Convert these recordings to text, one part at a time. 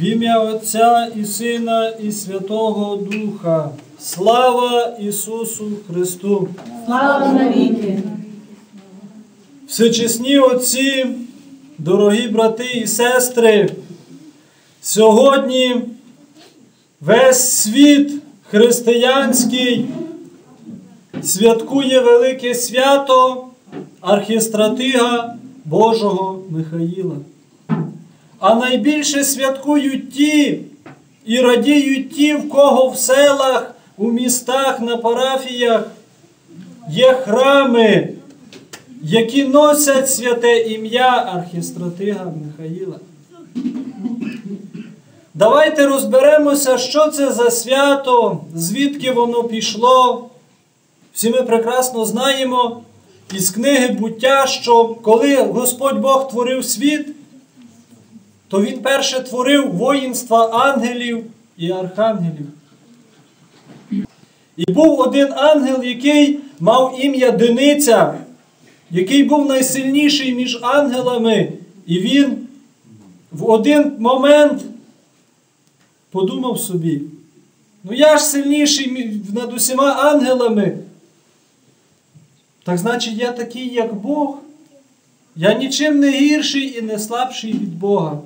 В ім'я Отця і Сина, і Святого Духа. Слава Ісусу Христу! Слава навіки! Всечесні отці, дорогі брати і сестри, сьогодні весь світ християнський святкує велике свято архістратига Божого Михаїла. А найбільше святкують ті і радіють ті, в кого в селах, у містах, на парафіях є храми, які носять святе ім'я архістратига Михаїла. Давайте розберемося, що це за свято, звідки воно пішло. Всі ми прекрасно знаємо із книги буття, що коли Господь Бог творив світ, то Він перше творив воїнства ангелів і архангелів. І був один ангел, який мав ім'я Дениця, який був найсильніший між ангелами, і він в один момент подумав собі: ну я ж сильніший над усіма ангелами. Так значить, я такий, як Бог. Я нічим не гірший і не слабший від Бога.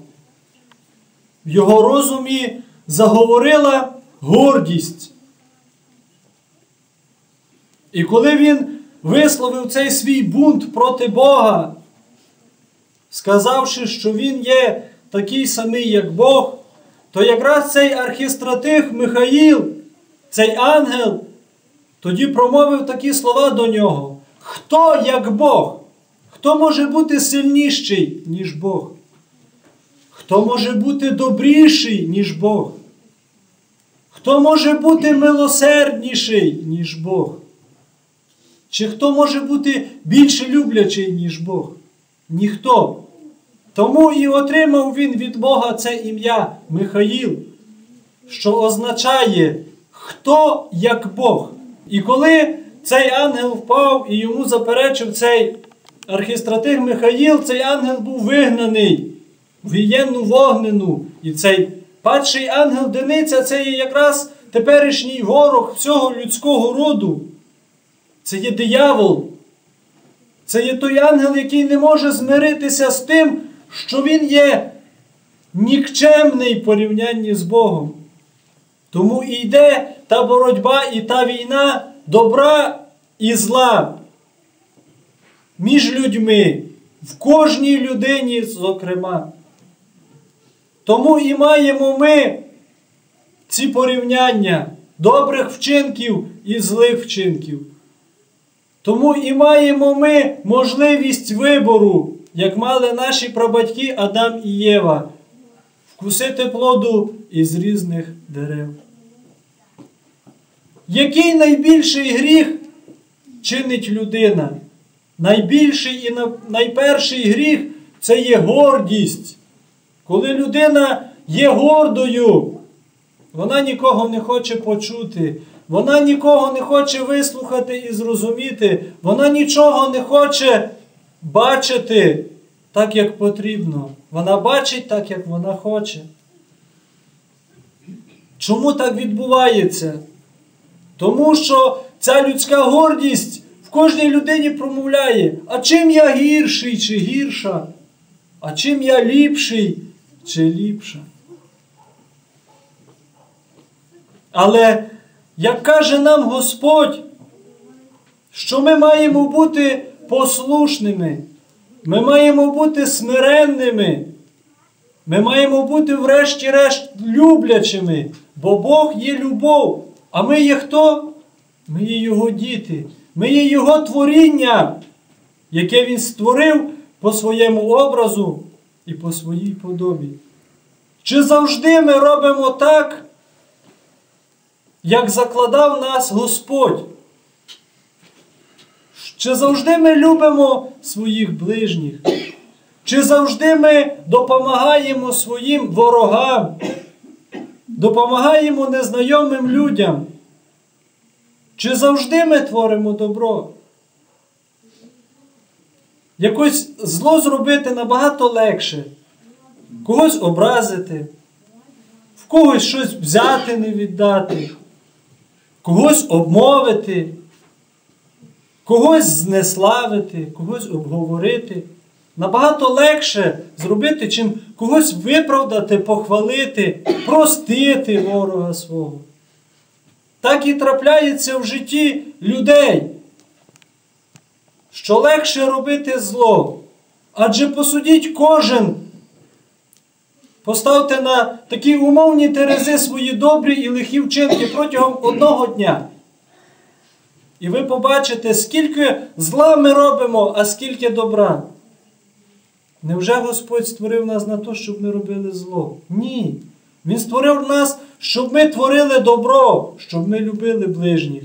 В його розумі заговорила гордість. І коли він висловив цей свій бунт проти Бога, сказавши, що він є такий самий, як Бог, то якраз цей архістратих Михаїл, цей ангел, тоді промовив такі слова до нього: Хто як Бог? Хто може бути сильніший, ніж Бог? Хто може бути добріший, ніж Бог? Хто може бути милосердніший, ніж Бог? Чи хто може бути більше люблячий, ніж Бог? Ніхто. Тому і отримав він від Бога це ім'я Михаїл, що означає хто як Бог. І коли цей ангел впав і йому заперечив цей архістратиг Михаїл, цей ангел був вигнаний в гієнну вогнену. І цей перший ангел Дениця це є якраз теперішній ворог всього людського роду. Це є диявол. Це є той ангел, який не може змиритися з тим, що він є нікчемний в порівнянні з Богом. Тому і йде та боротьба і та війна добра і зла між людьми, в кожній людині, зокрема. Тому і маємо ми ці порівняння добрих вчинків і злих вчинків. Тому і маємо ми можливість вибору, як мали наші прабатьки Адам і Єва, вкусити плоду із різних дерев. Який найбільший гріх чинить людина? Найбільший і найперший гріх це є гордість. Коли людина є гордою, вона нікого не хоче почути, вона нікого не хоче вислухати і зрозуміти, вона нічого не хоче бачити так, як потрібно. Вона бачить так, як вона хоче. Чому так відбувається? Тому що ця людська гордість в кожній людині промовляє, а чим я гірший чи гірша, а чим я ліпший чи ліпша. Але як каже нам Господь, що ми маємо бути послушними, ми маємо бути смиренними, ми маємо бути, врешті-решт, люблячими, бо Бог є любов. А ми є хто? Ми є Його діти, ми є Його творіння, яке Він створив по своєму образу і по своїй подобі. Чи завжди ми робимо так, як закладав нас Господь? Чи завжди ми любимо своїх ближніх? Чи завжди ми допомагаємо своїм ворогам, допомагаємо незнайомим людям? Чи завжди ми творимо добро? Якось зло зробити набагато легше, когось образити, в когось щось взяти, не віддати, когось обмовити, когось знеславити, когось обговорити. Набагато легше зробити, чим когось виправдати, похвалити, простити ворога свого. Так і трапляється в житті людей, що легше робити зло. Адже посудіть кожен, поставте на такі умовні терези свої добрі і лихі вчинки протягом одного дня. І ви побачите, скільки зла ми робимо, а скільки добра. Невже Господь створив нас на те, щоб ми робили зло? Ні. Він створив нас, щоб ми творили добро, щоб ми любили ближніх.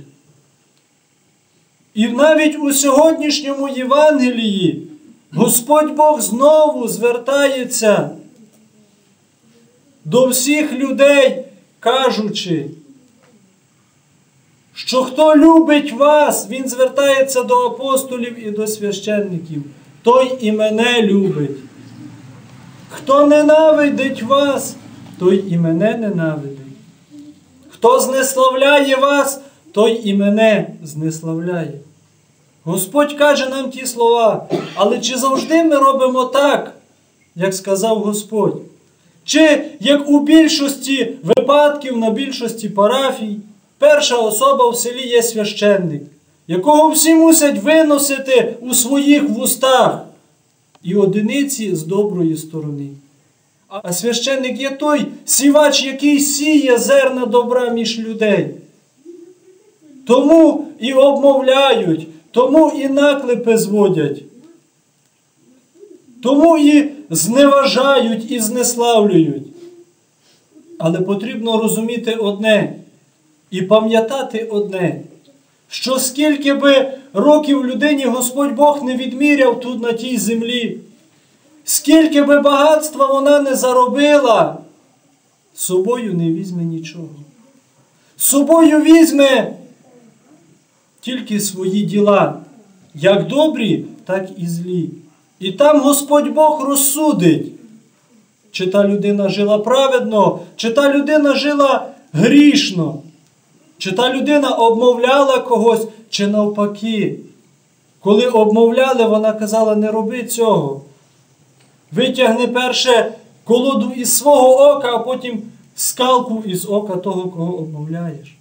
І навіть у сьогоднішньому Євангелії Господь Бог знову звертається до всіх людей, кажучи, що хто любить вас, Він звертається до апостолів і до священників, той і мене любить. Хто ненавидить вас, той і мене ненавидить. Хто знеславляє вас, той і мене знеславляє. Господь каже нам ті слова, але чи завжди ми робимо так, як сказав Господь? Чи як у більшості випадків на більшості парафій, перша особа в селі є священник, якого всі мусять виносити у своїх вустах і одиниці з доброї сторони. А священник є той сівач, який сіє зерна добра між людей. Тому і обмовляють, тому і наклепи зводять, тому і зневажають і знеславлюють. Але потрібно розуміти одне і пам'ятати одне, що скільки би років людині Господь Бог не відміряв тут на тій землі, скільки би багатства вона не заробила, собою не візьме нічого. Собою візьме тільки свої діла, як добрі, так і злі. І там Господь Бог розсудить, чи та людина жила праведно, чи та людина жила грішно, чи та людина обмовляла когось, чи навпаки. Коли обмовляли, вона казала, не роби цього. Витягни перше колоду із свого ока, а потім скалку із ока того, кого обмовляєш.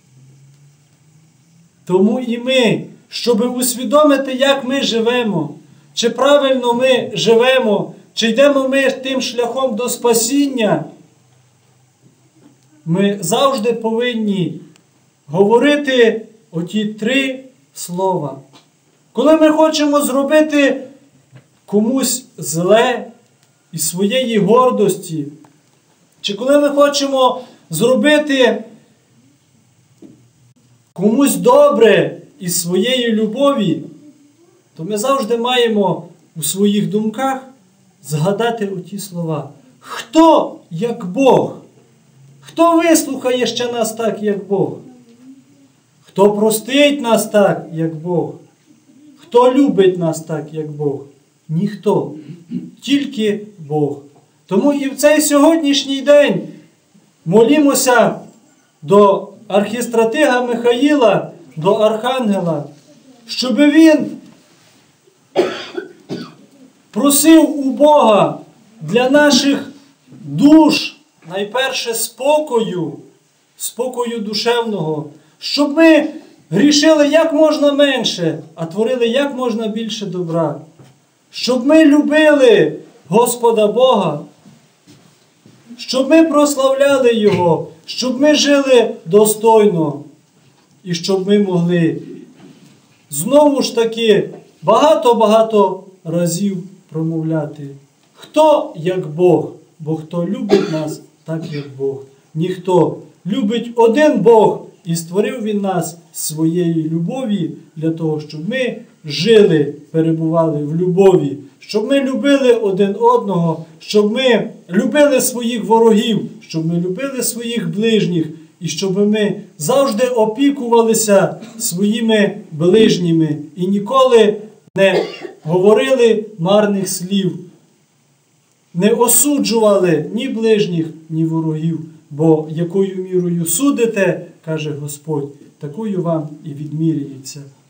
Тому і ми, щоб усвідомити, як ми живемо, чи правильно ми живемо, чи йдемо ми тим шляхом до спасіння, ми завжди повинні говорити оті три слова. Коли ми хочемо зробити комусь зле із своєї гордості, чи коли ми хочемо зробити комусь добре із своєї любові, то ми завжди маємо у своїх думках згадати оті слова. Хто як Бог? Хто вислухає ще нас так, як Бог? Хто простить нас так, як Бог? Хто любить нас так, як Бог? Ніхто. Тільки Бог. Тому і в цей сьогоднішній день молімося до архістратига Михаїла, до Архангела, щоб він просив у Бога для наших душ найперше спокою, спокою душевного, щоб ми грішили як можна менше, а творили як можна більше добра. Щоб ми любили Господа Бога, щоб ми прославляли Його, щоб ми жили достойно і щоб ми могли знову ж таки багато-багато разів промовляти. Хто як Бог, бо хто любить нас, так як Бог. Ніхто любить один Бог і створив Він нас своєї любові для того, щоб ми жили, перебували в любові, щоб ми любили один одного, щоб ми любили своїх ворогів, щоб ми любили своїх ближніх, і щоб ми завжди опікувалися своїми ближніми і ніколи не говорили марних слів, не осуджували ні ближніх, ні ворогів, Бо якою мірою судите, каже Господь, такою вам і відміряється.